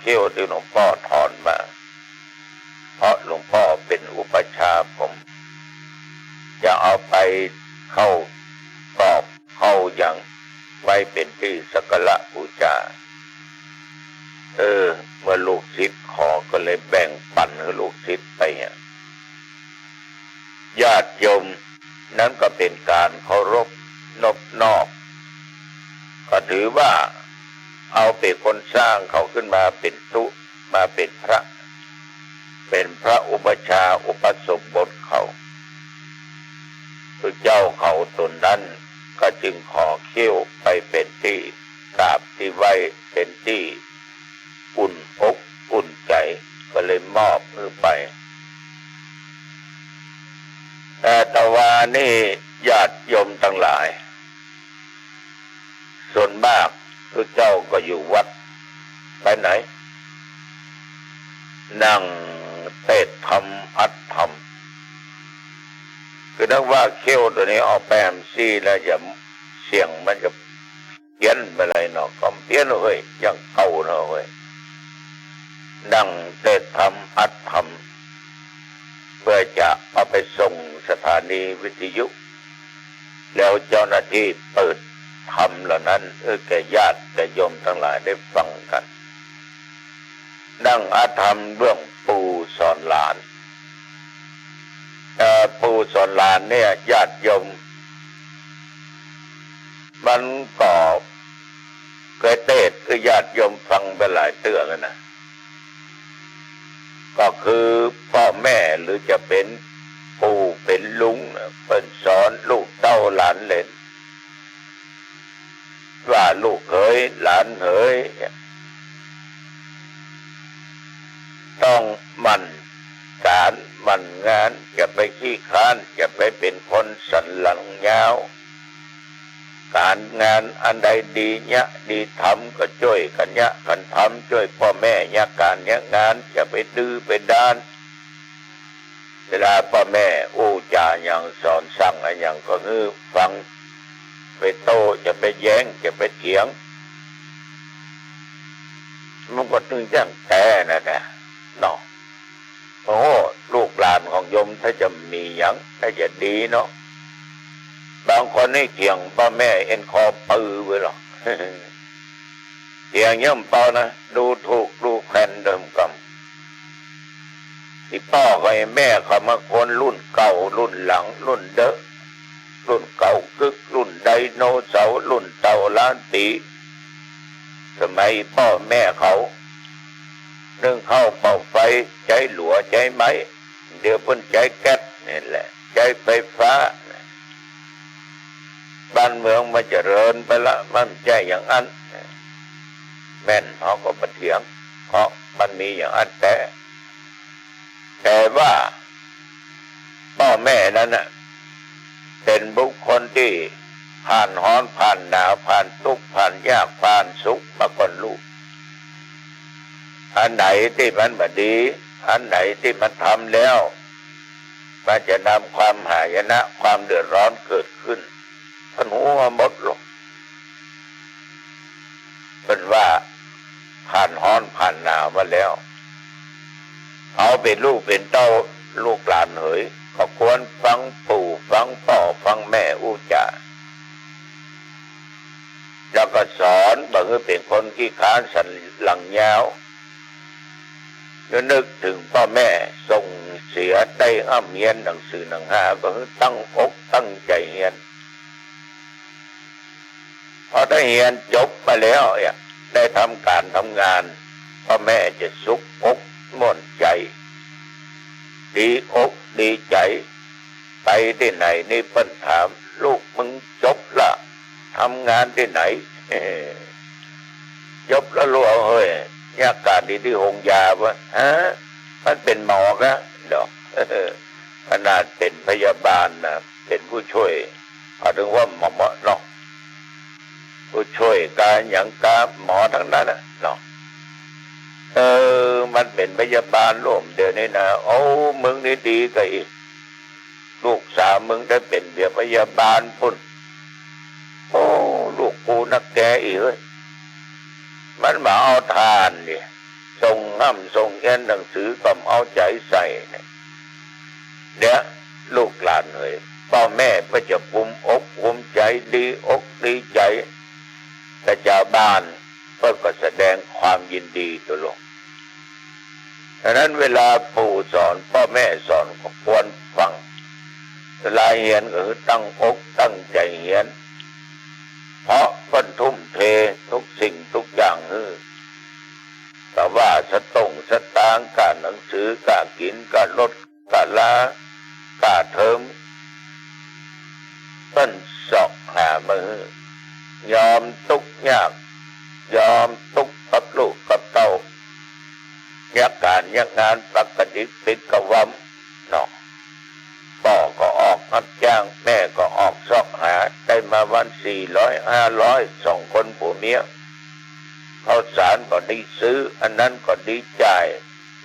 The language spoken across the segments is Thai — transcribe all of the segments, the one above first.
เขี้ยวที่หลวงพ่อถอนมา เพราะหลวงพ่อเป็นอุปชาผม จะเอาไปเข้ากรอบเข้ายังไว้เป็นที่สักระบูชาเออ เมื่อลูกศิษย์ขอก็เลยแบ่งปันให้ลูกศิษย์ไปเนี่ยญาติโยมนั้นก็เป็นการเคารพนบนอบก็ถือว่า เป็นคนสร้างเขาขึ้นมาเป็นตุมาเป็นพระ เป็นพระอุปชาอุปสมบทเขาพระเจ้าเขาตนนั้นก็จึงขอเขี้ยวไปเป็นที่กราบที่ไว้เป็นที่อุ่นอกอุ่นใจก็เลยมอบมือไป แต่ตะวานี่ญาติโยมทั้งหลาย ส่วนมาก พระเจ้าก็อยู่วัด ไปไหน นั่งเตะทำอัดทำคือนักว่าเขี้ยวตัวนี้เอาแปมซี่แล้วจะเสียงมันจะเพี้ยนไปเลยเนาะก็เพี้ยนเฮ้ยยังเก่าเนาะเฮ้ยนั่งเตะทำอัดทำเพื่อจะเอาไปส่งสถานีวิทยุ แล้วเจ้าหน้าที่เปิด ธรรมเหล่านั้นเออแก่ญาติแก่โยมทั้งหลายได้ฟังกัน นั่งอาธรรมเบื้องปู่สอนหลานแต่ปู่สอนหลานเนี่ยญาติโยมมันก็เคยเทศคือญาติโยมฟังไปหลายเตือแล้วนะก็คือพ่อแม่หรือจะเป็นปู่เป็นลุงเป็นสอนลูกเต้าหลานเล่น ว่าลูกเขยหลานเขยต้องมันการมันงานจะไปขี้ค้านจะไปเป็นคนสันหลังยาวการงานอันใดดีเนี้ยดีทำก็ช่วยกันเนี้ยกันทำช่วยพ่อแม่เนี้ยการเนี้ยงานจะไปดื้อไปด้าน เวลาพ่อแม่อู้จาอย่างสอนสั่งอะไรอย่างก็คือฟัง ไปโต้จะไปแย้งจะไปเถียงมันก็ตึงจังแต่นะนะเนาะโอ้ลูกหลานของโยมถ้าจะมีอย่างถ้าจะดีเนาะบางคนนี่เถียงพ่อแม่เอ็นคอปือไปหรอกเถียงย่อมเปล่านะดูถูกดูแคลนเดิมกำที่พ่อกับแม่เขามาคนรุ่นเก่ารุ่นหลังรุ่นเดอะ รุ่นเก่ากึกรุ่นไดโนเสาร์รุ่นเต่าล้านตีสมัยพ่อแม่เขาเนึ่องเข้าเป่าไฟใจหลัวใจไหมเดี๋ยวเพิ่นใจแก๊สนี่แหละใจไฟฟ้า บ้านเมืองมันเจริญไปละมันใจอย่างนั้นแม่นเขาก็มาเถียงเพราะมันมีอย่างนั้นแต่ แต่ว่าพ่อแม่นั้นนะ เป็นบุคคลที่ผ่านฮ้อนผ่านหนาวผ่านทุกข์ผ่านยากผ่านสุขมาก่อนลูกอันไหนที่มันบดี อันไหนที่มันทำแล้ว มันจะนำความหายนะ ความเดือดร้อนเกิดขึ้นท่านหัวมดหรอกเป็นว่าผ่านฮ้อนผ่านหนาวมาแล้ว เอาเป็นลูกเป็นเต้าลูกหลานเหยก็ควรฟังปู่ฟังพ่อฟังแม่อู้จาแล้วก็ส อนบอเป็นคนขี้ค้านสันหลังยาวแล้วนึกถึงพ่อแม่ส่งเสียได้อ้าเฮียนหนังสือหนังหาก็คือตั้งอกตั้งใจเฮียน พอได้เฮียนจบไปแล้วเนี่ยได้ทำการทำงานพ่อแม่จะสุขอกม่นใจ ดีอกดีใจ ไปที่ไหนนี่เปิ้นถาม ลูกมึงจบละทำงานที่ไหน เอ้จบแล้วรู้เอาเฮ้ยยากการดีที่หงยาวะฮะมันเป็นหมอกนะดอกขนาดเป็นพยาบาลนะเป็นผู้ช่วยเอาถึงว่าหมอหมอเนาะผู้ช่วยการอย่างกาหมอทั้งนั้นนะเนาะเออ มันเป็นพยาบาลร่วมเดี๋ยวนี้นะโอ้มึงนี่ดีกับอีก ลูกสาวมึงได้เป็นเบียพยาบาลพุ่นโอ้ลูกกูนักแกอีกเอ้ย มันมาเอาทานเนี่ยห้ำส่งเรียนหนังสือก็เอาใจใส่เนี่ยเดี๋ยวลูกหลานเอ่ยพ่อแม่ก็จะภูมิอกภูมิใจดีอกดีใจแต่ชาวบ้านเพื่อก็แสดงความยินดีตัวลงดังนั้นเวลาปู่สอนพ่อแม่สอนก็ควรฟังเวลาเรียนก็คือตั้งอกตั้งใจเรียน เพราะเพิ่นทุ่มเททุกสิ่งเออแต่ว่าสตงสตางค์การหนังสือการกินการลดการลาการเทอมเพิ่นสอกหามือยอมทุกยาก ยอมทุกกับลูกกับเต้ายักการยักงานปกติปิดกะวัมเนาะพ่อก็ออกรับจ้าง แม่ก็ออกซอกหา ได้มาวันสี่ร้อยห้าร้อยสองคนผัวเมียข้าวสารก็ด้ซื้อ อันนั้นก็ดีจ่าย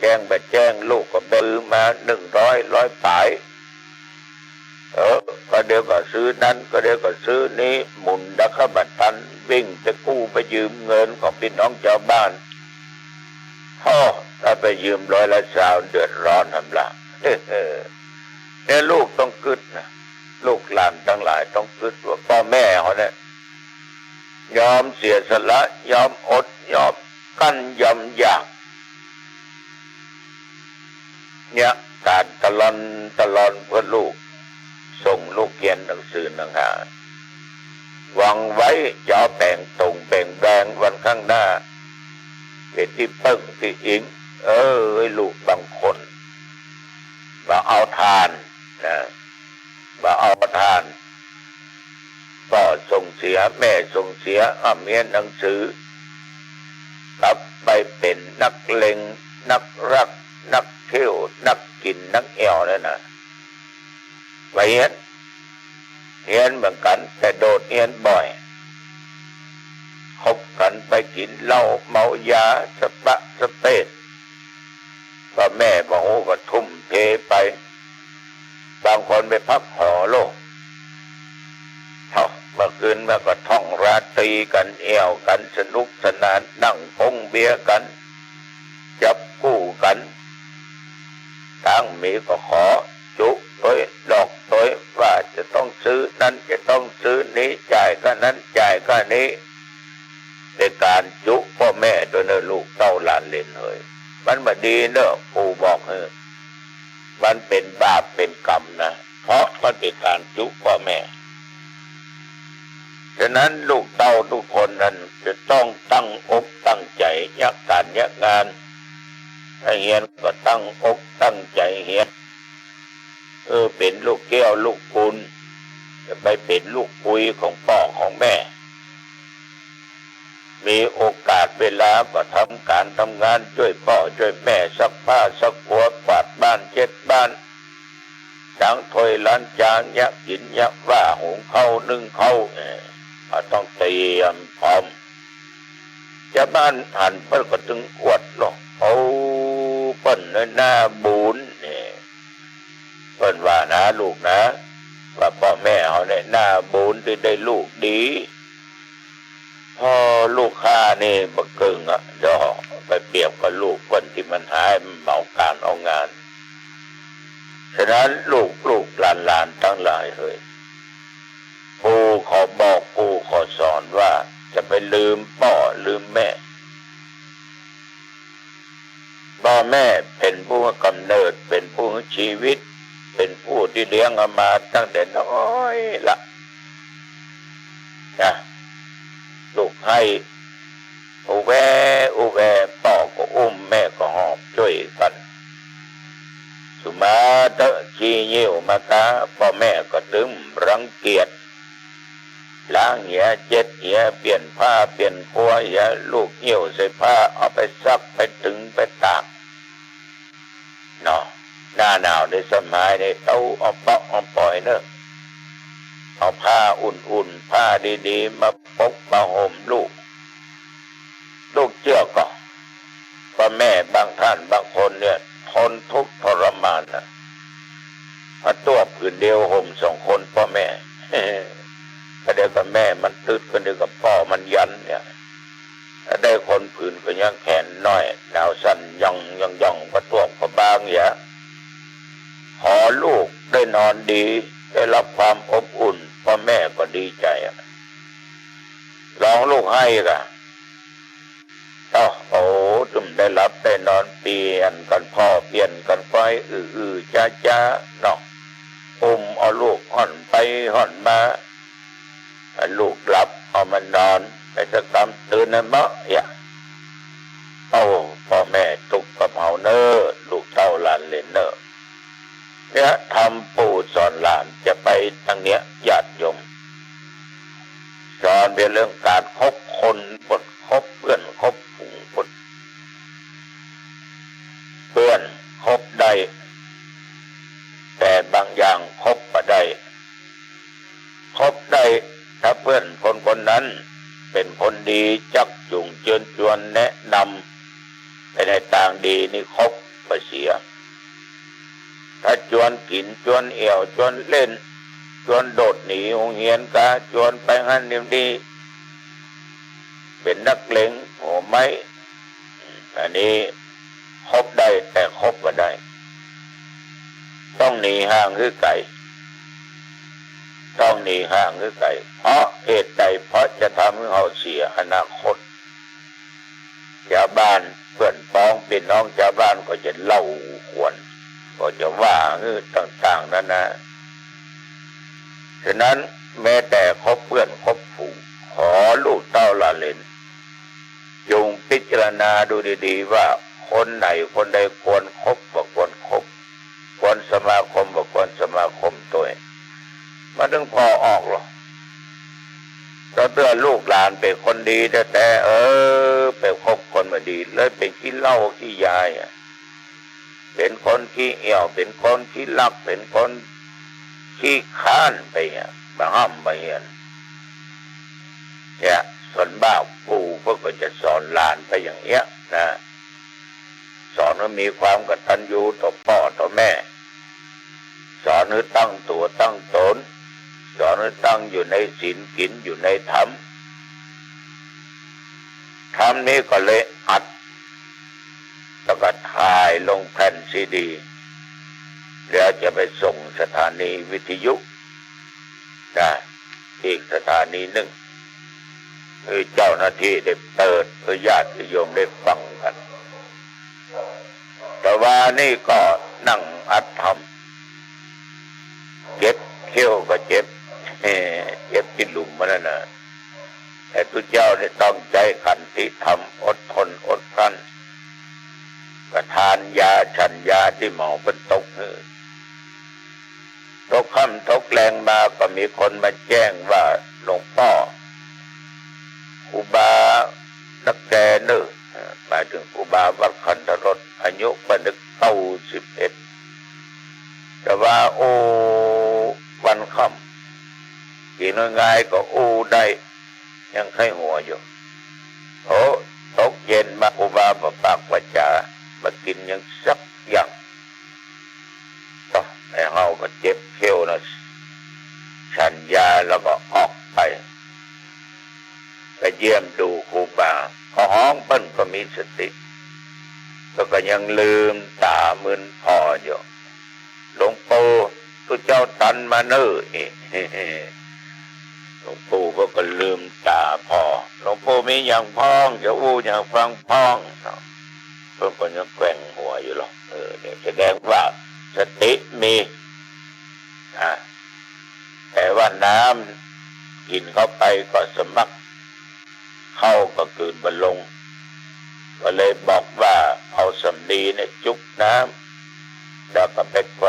แจ้งไปแจ้งลูกก็ไปซื้อมาหนึ่งร้อยร้อยปายเออก็เดี๋ยวก็ซื้อนั้น ก็เดี๋ยวก็ซื้อนี้หมุนดักขบัตรทันวิ่งไปกู้ไปยืมเงินของพี่น้องชาวบ้านพ่อถ้าไปยืมร้อยละสาวเดือดร้อนทำละเนี่ยลูกต้องกึดนะลูกหลานทั้งหลายต้องกึดว่าพ่อแม่เขาเนี่ยยอมเสียสละยอมอดยอมกั้นยอมอยาก เนี่ยการตะลอนตะลอนเพื่อลูก ส่งลูกเรียนหนังสือหนังหาหวังไว้จะเอแป่งตรงแป่งแบงวันข้างหน้าเป็นที่เปิ้งที่อิง เออไอลูกบางคนมาเอาทานนะมาเอาทานพ่อส่งเสียแม่ส่งเสียอ้าเมียนหนังสือกลับไปเป็นนักเลงนักรัก ที่ยว นักกินนักแอวนั่นนะไปเห็นเฮียนเหมือนกัน แต่โดดเฮียนบ่อยคบกันไปกินเหล้าเมายาสะปะสะเปดพ่อแม่บอกโอ้ก็ทุ่มเทไป บางคนไปพักหอโลกเท่าเมื่อคืนมาก็ท่องราตรีกันเอวกันสนุกสนานนั่งพงเบียร์กัน จับคู่กันทั้ง มีก็ขอ จุตัวดอกตัวว่าจะต้องซื้อนั้นจะต้องซื้อนี้จ่ายก็นั้นจ่ายก็นี้ในการจุพ่อแม่โดยเนอลูกเต้าหลานเล่นเลยมันมาดีเนอะปู่บอกเออมันเป็นบาปเป็นกรรมนะเพราะมันเป็นการจุพ่อแม่ฉะนั้นลูกเต้าทุกคนนั้นจะต้องตั้งอกตั้งใจยักการยักงาน ถ้าเฮียนก็ตั้งอกตั้งใจเฮียนเออเป็นลูกแก้วลูกคุณจะไปเป็นลูกปุยของพ่อของแม่ มีโอกาสเวลาก็ทำการทำงานช่วยพ่อช่วยแม่ซักผ้าซักหัวกวาดบ้านเช็ดบ้านจางถ้วยล้านจางยักกินยักว่าหุงข้านึ่งเข้าเออต้องเตรียมพร้อมจะบ้านหันเปิ้ลก็ถึงอวดหรอกโอ้ เปิ้ลหน้าบุญเนี่ยเปิ้ลว่านะลูกนะว่าพ่อแม่เขาเนี่ยหน้าบุญที่ได้ลูกดีพอลูกข้านี่บักกึ่งอะเดี๋ยวไปเปรียบกับลูกคนที่มันหายมันเมาการเอางาน ฉะนั้นลูกลูกหลานหลานทั้งหลายเฮ้ยปู่ขอบอกปู่ขอสอนว่าจะไปลืมพ่อลืมแม่ พ่อแม่เป็นผู้กำเนิดเป็นผู้ชีวิต เป็นผู้ที่เลี้ยงมาตั้งแต่น้อยละนะลูกให้อุแวอุแวพ่อก็อุ้มแม่ก็หอบช่วยกัน สุมาเตะชีเยี่ยวมาตาพ่อแม่ก็ตึมรังเกียจล้างเหียเจ็ดเหียเปลี่ยนผ้าเปลี่ยนพัวเหียลูกเหี่ยวใส่ผ้าเอาไปซักไปถึงไปตาก เนาะหน้าหนาวในสมัยในเต้าเอาเปาะเอาปล่อยเนอะเอาผ้าอุ่นๆ ผ้าดีๆ มาปกมาห่มลูก ลูกเชื่อก็พ่อแม่บางท่านบางคนเนี่ยทนทุกข์ทรมานนะพระตัวผืนเดียวห่มสองคนพ่อแม่ก็เดียวกับแม่มันตืดก็เดียวกับพ่อมันยันเนี่ยถ้าได้คนผืนก็ยังแขนน้อยหนาวสั่นย่องย่องเพราะตัวางเนี่ยหอลูกได้นอนดี ได้รับความอบอุ่นพ่อแม่ก็ดีใจร้องลูกให้กะโอ้โหจุมได้รับได้นอนเปลี่ยนกันพ่อเปลี่ยนกันไปอือๆจ้าจ้าเนาะอุ้มเอาลูกห่อนไปห่อนมาลูกหลับเอามันนอนไปสักคำตื่นนะมะอย่าโอ้พ่อแม่ตุกกระเป๋าเนอาหลนเลนเนอเนี่ยทำปู่สอนหลานจะไปทางเนี้ยญาติโยมสอนเป็นเรื่องการคบคนบทคบเพื่อนคบฝูงบทเพื่อนคบได้ แต่บางอย่างคบมาได้คบได้ถ้าเพื่อนคนคนนั้นเป็นคนดีจักจุงเจือนจวนแนะนำไปในทางดีนี่คบไปเสีย ถ้าจวนกินจวนเอี่ยวจวนเล่นชวนโดดหนีหงเหียนกาชวนไปหันนิ่มดีเป็นนักเลงโอ้ไม่อันนี้คบได้แต่คบมาได้ ต้องหนีห่างคือไก่ต้องหนีห่างคือไก่เพราะเหตุใดเพราะจะทำให้เขาเสียอนาคตชาวบ้านเพื่อนพ้องเป็นน้องชาวบ้านก็จะเล่าขวน ก็จะว่าเออต่าง ๆนั่นนะฉะนั้นแม้แต่คบเพื่อนคบฝูงขอลูกเต้าละเลนจงพิจารณาดูดีๆ ว่าคนไหนคนใดควรครบว่ควรครบควรสมาคมว่ควรสมาคมตัวมันถึงพอออกหรอกถ้าเตือนลูกหลานเป็นคนดีแต่แต่เออไปคบคนมาดีเลยเป็นขี้เหล้าขี้ยายอะ เป็นคนขี้เอี่ยว เป็นคนขี้ลัก เป็นคนขี้ข้านไปอะบางห้ามไปเห็นเนี่ยส่วนบ้าปู่พวกก็จะสอนหลานไปอย่างเงี้ยนะสอนว่ามีความกตัญญูต่อพ่อต่อแม่ สอนให้ตั้งตัวตั้งตน สอนให้ตั้งอยู่ในศีลกินอยู่ในธรรมธรรมนี้ก็เลย แล้วก็ถ่ายลงแผ่นซีดี แล้วจะไปส่งสถานีวิทยุนะอีกสถานีหนึ่งคือเจ้าหน้าที่ได้เปิดเพื่อญาติโยมได้ฟังกัน แต่ว่านี่ก็นั่งอัดทำเจ็บเขี้ยวก็เจ็บเอ่อเจ็บที่หลุมมันนั่นะแต่ทุกเจ้าได้ต้องใจขันติธรรมอดทนอดกลั้น กระทานยาฉันยาที่หมอเป็นตกเออตกค่ำตกแรงมาก็มีคนมาแจ้งว่าหลวงพ่อครูบานักแกเนอหมายถึงครูบาวัดคันธรสอายุปนึกเต้าสิบเอ็ดแต่ว่าโอวันค่ำกินง่ายๆก็โอได้ยังไข้หัวอยู่โอ้ตกเย็นมาครูบาปปากประจา มากินยังสักอย่างก็ไอ้เฮาก็เจ็บเขี้ยวนะฉันยาแล้วก็ออกไปไปเยี่ยมดูครูบาพอห้องเปิ้นก็มีสติแล้วก็ยังลืมตามึนพออยู่หลวงปู่ตุเจ้าตันมาเนออีหลวงปู่ก็ก็ลืมตาพอหลวงปู่มีอย่างพ้องจะอู้อย่างฟังพ้องเนาะ เพิ่นก็ยังแกว่งหัวอยู่หรอกเออเนี่ยแสดงว่าสติมีอ่าแต่ว่าน้ำกินเข้าไปก็สมัครเข้าก็กืนบนลง ก็เลยบอกว่าเอาสำลีเนี่ยจุกน้ำแล้วก็ไปแกว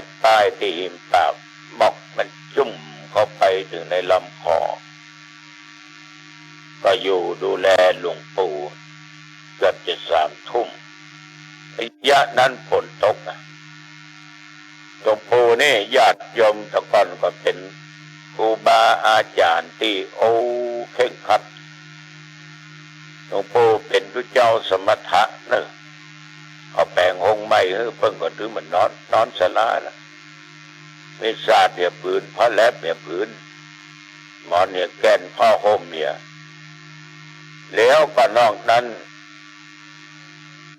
ดใต้ที่หิมปากบอกมันจุ่มเข้าไปถึงในลำคอ ก็อยู่ดูแลหลวงปู่ เกือบจะสามทุ่มระยะนั้นฝนตกนะหลวงปู่นี่ญาติโยมตะกอนก็เป็นครูบาอาจารย์ที่โอ้เข่งขัดหลวงปู่เป็นพระเจ้าสมถะเนอะเอาแปลงหงไม่เออเพิ่งก็ถือเหมือนนอนนอนสลาละไม่ทราบเปียปืนพระแลบเปียปืนหมอนเนี่ยแกนพ่อโฮมเนี่ย แล้วก็นอกนั้น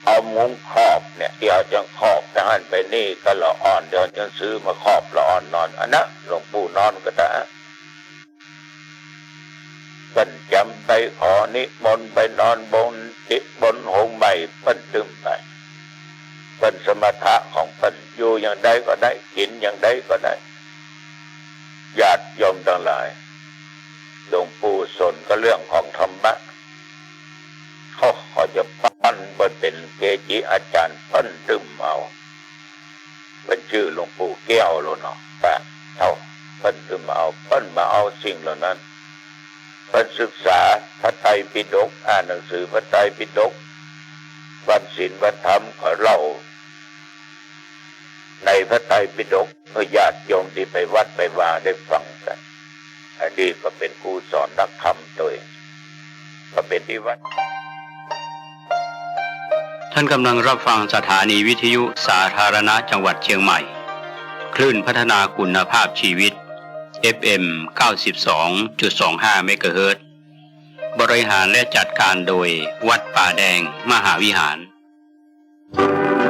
เอามุ้งครอบเนี่ยเดี๋ยวจังครอบทหารไปนี่ก็ละอ่อนเดี๋ยวจังซื้อมาครอบละอ่อนนอนอันนะหลวงปู่นอนก็ได้เป็นจำไปขอนิมนต์ไปนอนบนติบนหงใหม่เปิ้นตึมไปเป็นสมถะของเปิ้นอยู่อย่างใดก็ได้กินอย่างใดก็ได้ญาติโยมทั้งหลายหลวงปู่สนก็เรื่องของธรรมะเขาขาจะป นไปเป็นเกจิอาจารย์ปั้นดึมเอาเป็นชื่อหลวงปู่แก้วโลเนาะแปะเท่าปั้นดึมเอาปั้นมาเอาสิ่งเหล่านั้นปั้นศึกษาพระไตรปิฎกอ่านหนังสือพระไตรปิฎกวันศีลวันธรรมเขาเล่า ในพระไตรปิฎกเมื่อญาติโยมที่ไปวัดไปว่าได้ฟังกันอันนี้ก็เป็นครูสอนนักธรรมตัวเองก็เป็นที่วัด ท่านกำลังรับฟังสถานีวิทยุสาธารณะจังหวัดเชียงใหม่ คลื่นพัฒนาคุณภาพชีวิต FM 92.25เมกะเฮิรตซ์บริหารและจัดการโดยวัดป่าแดงมหาวิหาร AM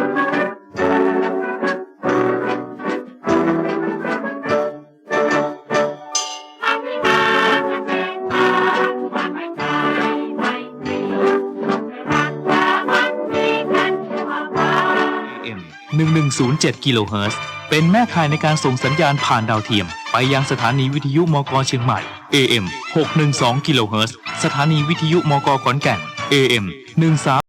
107 กิโลเฮิรตซ์ เป็นแม่ข่ายในการส่งสัญญาณผ่านดาวเทียม ไปยังสถานีวิทยุมกเชียงใหม่ AM 612 กิโลเฮิรตซ์ สถานีวิทยุมกขอนแก่น AM 13